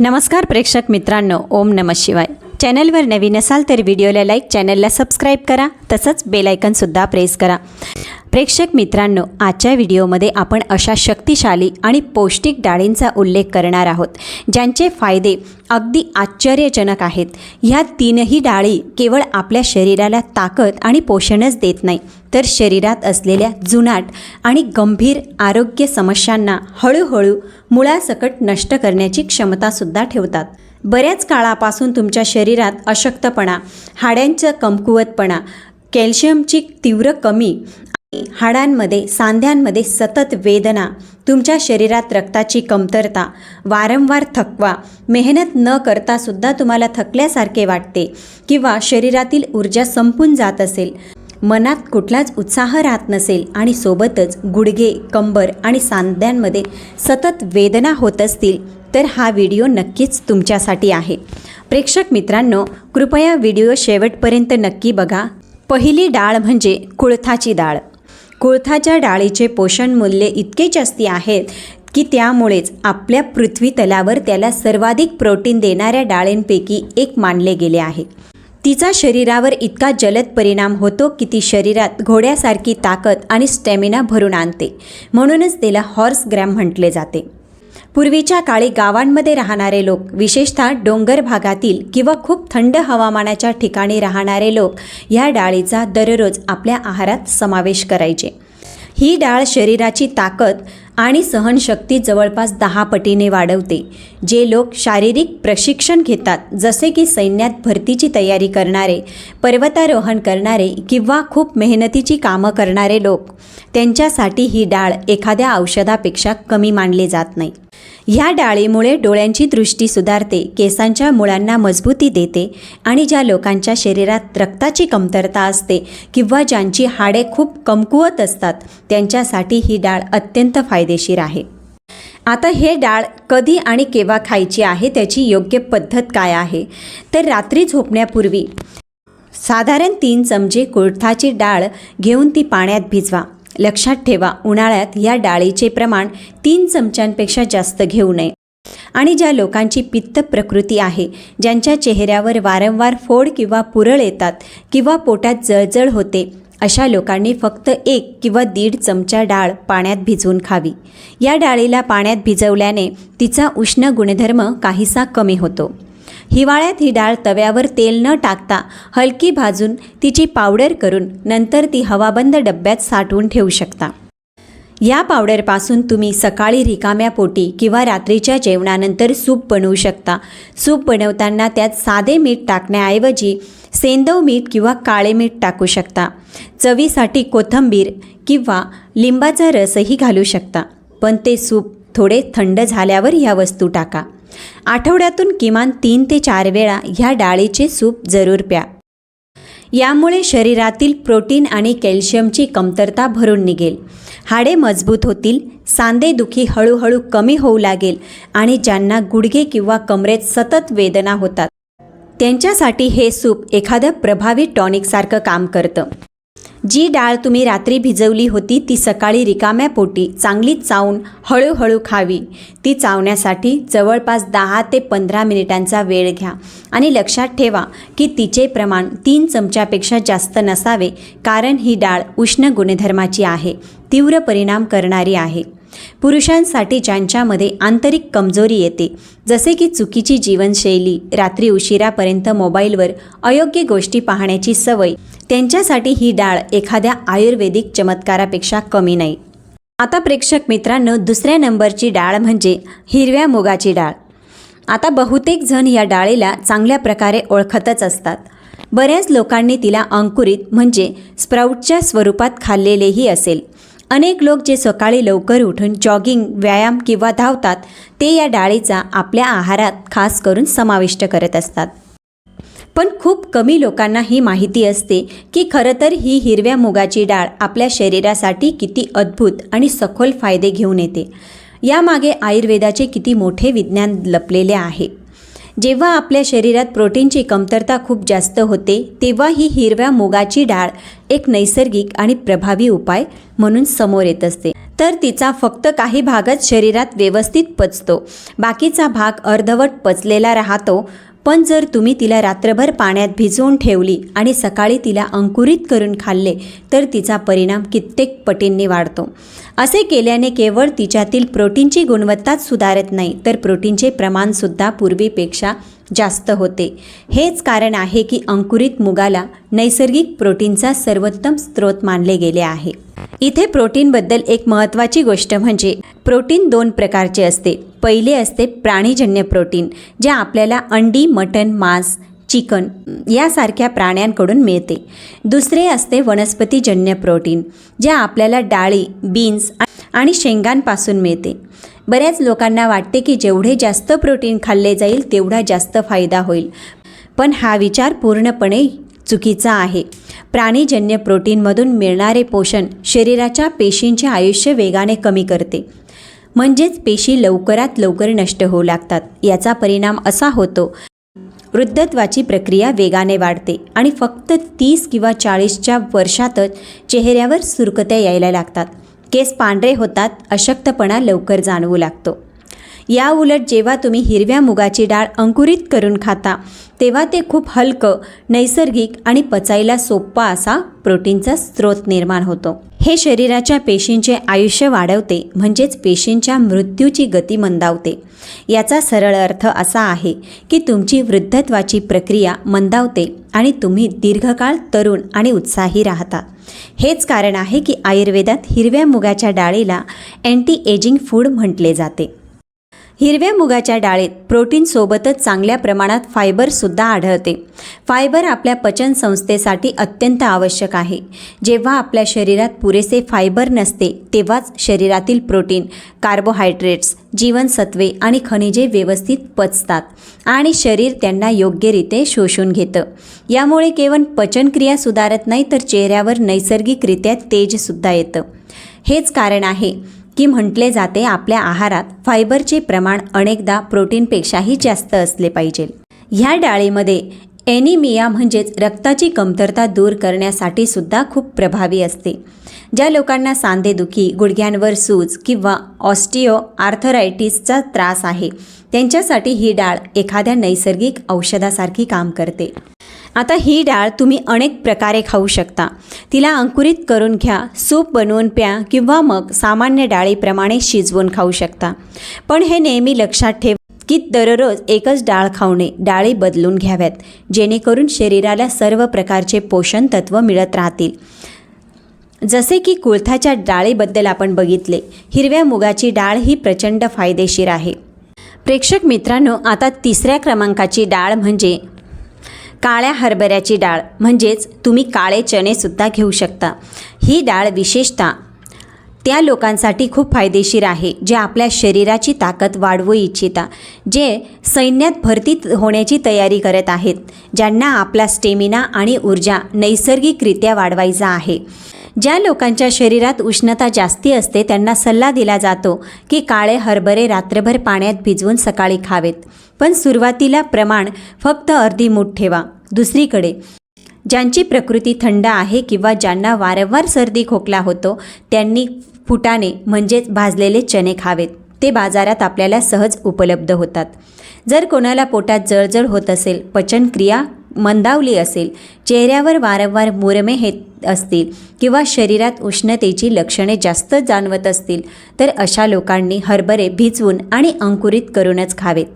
नमस्कार प्रेक्षक मित्रांनो ओम नम शिवाय. चॅनलवर नवीन असाल तर व्हिडिओला लाईक चॅनलला सबस्क्राईब करा तसंच बेलायकनसुद्धा प्रेस करा. प्रेक्षक मित्रांनो आजच्या व्हिडिओमध्ये आपण अशा शक्तिशाली आणि पौष्टिक डाळींचा उल्लेख करणार आहोत ज्यांचे फायदे अगदी आश्चर्यजनक आहेत. ह्या तीनही डाळी केवळ आपल्या शरीराला ताकद आणि पोषणच देत नाही तर शरीरात असलेल्या जुनाट आणि गंभीर आरोग्य समस्यांना हळूहळू मुळासकट नष्ट करण्याची क्षमतासुद्धा ठेवतात. बऱ्याच काळापासून तुमच्या शरीरात अशक्तपणा हाड्यांचा कमकुवतपणा कॅल्शियमची तीव्र कमी हाडांमध्ये सांध्यांमध्ये सतत वेदना तुमच्या शरीरात रक्ताची कमतरता वारंवार थकवा मेहनत न करता सुद्धा तुम्हाला थकल्यासारखे वाटते किंवा शरीरातील ऊर्जा संपून जात असेल. मनात कुठलाच उत्साह राहत नसेल आणि सोबतच गुडघे कंबर आणि सांध्यांमध्ये सतत वेदना होत असतील तर हा व्हिडिओ नक्कीच तुमच्यासाठी आहे. प्रेक्षक मित्रांनो कृपया व्हिडिओ शेवटपर्यंत नक्की बघा. पहिली डाळ म्हणजे कुळथाची डाळ. कुळथाच्या डाळीचे पोषण मूल्य इतके जास्ती आहेत की त्यामुळेच आपल्या पृथ्वी तलावर त्याला सर्वाधिक प्रोटीन देणाऱ्या डाळींपैकी एक मानले गेले आहे. तिचा शरीरावर इतका जलद परिणाम होतो की ती शरीरात घोड्यासारखी ताकद आणि स्टॅमिना भरून आणते. म्हणूनच तिला हॉर्स ग्रॅम म्हटले जाते. पूर्वीच्या काळी गावांमध्ये राहणारे लोक विशेषतः डोंगर भागातील किंवा खूप थंड हवामानाच्या ठिकाणी राहणारे लोक ह्या डाळीचा दररोज आपल्या आहारात समावेश करायचे. ही डाळ शरीराची ताकद आणि सहनशक्ती जवळपास दहा पटीने वाढवते जे लोक शारीरिक प्रशिक्षण घेतात जसे की सैन्यात भरतीची तयारी करणारे पर्वतारोहण करणारे किंवा खूप मेहनतीची कामं करणारे लोक. त्यांच्यासाठी ही डाळ एखाद्या औषधापेक्षा कमी मानली जात नाही. ह्या डाळीमुळे डोळ्यांची दृष्टी सुधारते केसांच्या मुळांना मजबूती देते आणि ज्या लोकांच्या शरीरात रक्ताची कमतरता असते किंवा ज्यांची हाडे खूप कमकुवत असतात त्यांच्यासाठी ही डाळ अत्यंत फायदेशीर आहे. आता हे डाळ कधी आणि केव्हा खायची आहे त्याची योग्य पद्धत काय आहे? तर रात्री झोपण्यापूर्वी साधारण तीन चमचे कुळथाची डाळ घेऊन ती पाण्यात भिजवा. लक्षात ठेवा उन्हाळ्यात या डाळीचे प्रमाण तीन चमच्यांपेक्षा जास्त घेऊ नये. आणि ज्या लोकांची पित्त प्रकृती आहे ज्यांच्या चेहऱ्यावर वारंवार फोड किंवा पुरळ येतात किंवा पोटात जळजळ होते अशा लोकांनी फक्त एक किंवा दीड चमचा डाळ पाण्यात भिजवून खावी. या डाळीला पाण्यात भिजवल्याने तिचा उष्ण गुणधर्म काहीसा कमी होतो. हिवाळ्यात ही डाळ तव्यावर तेल न टाकता हलकी भाजून तिची पावडर करून नंतर ती हवाबंद डब्यात साठवून ठेवू शकता. या पावडरपासून तुम्ही सकाळी रिकाम्या पोटी किंवा रात्रीच्या जेवणानंतर सूप बनवू शकता. सूप बनवताना त्यात साधे मीठ टाकण्याऐवजी सेंदव मीठ किंवा काळे मीठ टाकू शकता. चवीसाठी कोथिंबीर किंवा लिंबाचा रसही घालू शकता. पण ते सूप थोडे थंड झाल्यावर ह्या वस्तू टाका. आठवड्यातून किमान तीन ते चार वेळा ह्या डाळीचे सूप जरूर प्या. यामुळे शरीरातील प्रोटीन आणि कॅल्शियमची कमतरता भरून निघेल. हाडे मजबूत होतील सांधेदुखी हळूहळू कमी होऊ लागेल आणि ज्यांना गुडघे किंवा कमरेत सतत वेदना होतात त्यांच्यासाठी हे सूप एखादं प्रभावी टॉनिकसारखं काम करतं. जी डाळ तुम्ही रात्री भिजवली होती ती सकाळी रिकाम्या पोटी चांगली चावून हळूहळू खावी. ती चावण्यासाठी जवळपास दहा ते पंधरा मिनिटांचा वेळ घ्या. आणि लक्षात ठेवा की तिचे प्रमाण तीन चमच्यापेक्षा जास्त नसावे कारण ही डाळ उष्ण गुणधर्माची आहे तीव्र परिणाम करणारी आहे. पुरुषांसाठी ज्यांच्यामध्ये आंतरिक कमजोरी येते जसे की चुकीची जीवनशैली रात्री उशिरापर्यंत मोबाईलवर अयोग्य गोष्टी पाहण्याची सवय त्यांच्यासाठी ही डाळ एखाद्या आयुर्वेदिक चमत्कारापेक्षा कमी नाही. आता प्रेक्षक मित्रांनो दुसऱ्या नंबरची डाळ म्हणजे हिरव्या मुगाची डाळ. आता बहुतेक जण या डाळीला चांगल्या प्रकारे ओळखतच असतात. बऱ्याच लोकांनी तिला अंकुरित म्हणजे स्प्राऊटच्या स्वरूपात खाल्लेलेही असेल. अनेक लोक जे सकाळी लवकर उठून जॉगिंग व्यायाम किंवा धावतात ते या डाळीचा आपल्या आहारात खास करून समाविष्ट करत असतात. पण खूप कमी लोकांना ही माहिती असते की खरं तर ही हिरव्या मुगाची डाळ आपल्या शरीरासाठी किती अद्भुत आणि सखोल फायदे घेऊन येते. यामागे आयुर्वेदाचे किती मोठे विज्ञान लपलेले आहे. जेव्हा आपल्या शरीरात प्रोटीनची कमतरता खूप जास्त होते तेव्हा ही हिरव्या मुगाची डाळ एक नैसर्गिक आणि प्रभावी उपाय म्हणून समोर येत असते. तर तिचा फक्त काही भागच शरीरात व्यवस्थित पचतो. बाकीचा भाग अर्धवट पचलेला राहतो पण जर तुम्ही तिला रात्रभर पाण्यात भिजवून ठेवली आणि सकाळी तिला अंकुरित करून खाल्ले तर तिचा परिणाम कित्येक पटींनी वाढतो. असे केल्याने केवळ तिच्यातील प्रोटीनची गुणवत्ताच सुधारत नाही तर प्रोटीनचे प्रमाणसुद्धा पूर्वीपेक्षा जास्त होते. हेच कारण आहे की अंकुरित मुगाला नैसर्गिक प्रोटीनचा सर्वोत्तम स्रोत मानले गेले आहे. इथे प्रोटीनबद्दल एक महत्त्वाची गोष्ट म्हणजे प्रोटीन दोन प्रकारचे असते. पहिले असते प्राणीजन्य प्रोटीन जे आपल्याला अंडी मटण मांस चिकन यासारख्या प्राण्यांकडून मिळते. दुसरे असते वनस्पतीजन्य प्रोटीन जे आपल्याला डाळी बीन्स आणि शेंगांपासून मिळते. बऱ्याच लोकांना वाटते की जेवढे जास्त प्रोटीन खाल्ले जाईल तेवढा जास्त फायदा होईल. पण हा विचार पूर्णपणे चुकीचा आहे. प्राणीजन्य प्रोटीनमधून मिळणारे पोषण शरीराच्या पेशींचे आयुष्य वेगाने कमी करते. म्हणजेच पेशी लवकरात लवकर नष्ट होऊ लागतात. याचा परिणाम असा होतो वृद्धत्वाची प्रक्रिया वेगाने वाढते आणि फक्त तीस किंवा चाळीसच्या वर्षातच चेहऱ्यावर सुरकत्या यायला लागतात. केस पांढरे होतात अशक्तपणा लवकर जाणवू लागतो. या उलट जेव्हा तुम्ही हिरव्या मुगाची डाळ अंकुरित करून खाता तेव्हा ते खूप हलकं नैसर्गिक आणि पचायला सोप्पा असा प्रोटीनचा स्रोत निर्माण होतो. हे शरीराच्या पेशींचे आयुष्य वाढवते म्हणजेच पेशींच्या मृत्यूची गती मंदावते. याचा सरळ अर्थ असा आहे की तुमची वृद्धत्वाची प्रक्रिया मंदावते आणि तुम्ही दीर्घकाळ तरुण आणि उत्साही राहता. हेच कारण आहे की आयुर्वेदात हिरव्या मुगाच्या डाळीला अँटी एजिंग फूड म्हटले जाते. हिरव्या मुगाच्या डाळीत प्रोटीनसोबतच चांगल्या प्रमाणात फायबरसुद्धा आढळते. फायबर आपल्या पचन संस्थेसाठी अत्यंत आवश्यक आहे. जेव्हा आपल्या शरीरात पुरेसे फायबर नसते तेव्हाच शरीरातील प्रोटीन कार्बोहायड्रेट्स जीवनसत्वे आणि खनिजे व्यवस्थित पचतात आणि शरीर त्यांना योग्यरीते शोषून घेतं. यामुळे केवळ पचनक्रिया सुधारत नाही तर चेहऱ्यावर नैसर्गिकरित्या तेजसुद्धा येतं. हेच कारण आहे की म्हटले जाते आपल्या आहारात फायबरचे प्रमाण अनेकदा प्रोटीनपेक्षाही जास्त असले पाहिजे. ह्या डाळीमध्ये एनिमिया म्हणजेच रक्ताची कमतरता दूर करण्यासाठी सुद्धा खूप प्रभावी असते. ज्या लोकांना सांधेदुखी गुडघ्यांवर सूज किंवा ऑस्टिओ आर्थरायटिसचा त्रास आहे त्यांच्यासाठी ही डाळ एखाद्या नैसर्गिक औषधासारखी काम करते. आता ही डाळ तुम्ही अनेक प्रकारे खाऊ शकता. तिला अंकुरित करून घ्या सूप बनवून प्या किंवा मग सामान्य डाळीप्रमाणे शिजवून खाऊ शकता. पण हे नेहमी लक्षात ठेव की दररोज एकच डाळ खावणे डाळी बदलून घ्याव्यात जेणेकरून शरीराला सर्व प्रकारचे पोषण तत्व मिळत राहतील. जसे की कुळथाच्या डाळीबद्दल आपण बघितले हिरव्या मुगाची डाळ ही प्रचंड फायदेशीर आहे. प्रेक्षक मित्रांनो आता तिसऱ्या क्रमांकाची डाळ म्हणजे काळ्या हरभऱ्याची डाळ म्हणजेच तुम्ही काळे चणेसुद्धा घेऊ शकता. ही डाळ विशेषतः त्या लोकांसाठी खूप फायदेशीर आहे जे आपल्या शरीराची ताकद वाढवू इच्छिता जे सैन्यात भरती होण्याची तयारी करत आहेत ज्यांना आपला स्टेमिना आणि ऊर्जा नैसर्गिकरित्या वाढवायचा आहे. ज्या लोकांच्या शरीरात उष्णता जास्ती असते त्यांना सल्ला दिला जातो की काळे हरभरे रात्रभर पाण्यात भिजवून सकाळी खावेत. पण सुरुवातीला प्रमाण फक्त अर्धी मूठ ठेवा. दुसरीकडे ज्यांची प्रकृती थंड आहे किंवा ज्यांना वारंवार सर्दी खोकला होतो त्यांनी फुटाणे म्हणजेच भाजलेले चणे खावेत. ते बाजारात आपल्याला सहज उपलब्ध होतात. जर कोणाला पोटात जळजळ होत असेल पचनक्रिया मंदावली असेल चेहऱ्यावर वारंवार मुरमे हे असतील किंवा शरीरात उष्णतेची लक्षणे जास्त जाणवत असतील तर अशा लोकांनी हरभरे भिजवून आणि अंकुरित करूनच खावेत.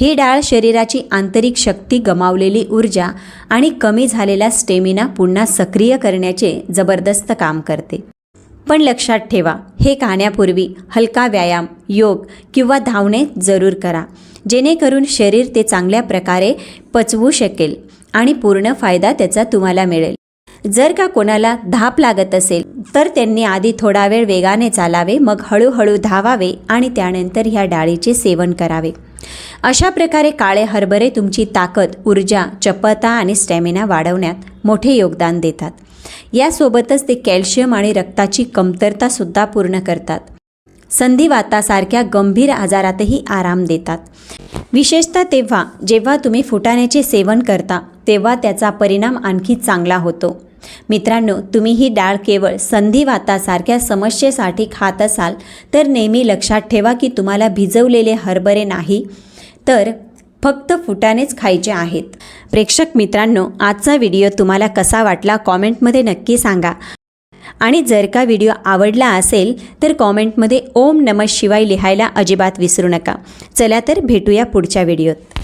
ही डाळ शरीराची आंतरिक शक्ती गमावलेली ऊर्जा आणि कमी झालेला स्टेमिना पुन्हा सक्रिय करण्याचे जबरदस्त काम करते. पण लक्षात ठेवा हे खाण्यापूर्वी हलका व्यायाम योग किंवा धावणे जरूर करा जेणेकरून शरीर ते चांगल्या प्रकारे पचवू शकेल. आणि पूर्ण फायदा त्याचा तुम्हाला मिळेल. जर का कोणाला धाप लागत असेल तर त्यांनी आधी थोडा वेळ वेगाने चालावे मग हळूहळू धावावे आणि त्यानंतर ह्या डाळीचे सेवन करावे. अशा प्रकारे काळे हरभरे तुमची ताकद ऊर्जा चपळता आणि स्टॅमिना वाढवण्यात मोठे योगदान देतात. यासोबतच ते कॅल्शियम आणि रक्ताची कमतरतासुद्धा पूर्ण करतात. संधिवातासारख्या गंभीर आजारातही आराम देतात. विशेषतः तेव्हा जेव्हा तुम्ही फुटाण्याचे सेवन करता तेव्हा त्याचा परिणाम आणखी चांगला होतो. मित्रांनो तुम्ही ही डाळ केवळ संधिवातासारख्या समस्येसाठी खात असाल तर नेहमी लक्षात ठेवा की तुम्हाला भिजवलेले हरभरे नाही तर फक्त फुटानेच खायचे आहेत. प्रेक्षक मित्रांनो आजचा व्हिडिओ तुम्हाला कसा वाटला कॉमेंटमध्ये नक्की सांगा. आणि जर का व्हिडिओ आवडला असेल तर कॉमेंटमध्ये ओम नमः शिवाय लिहायला अजिबात विसरू नका. चला तर भेटूया पुढच्या व्हिडिओत.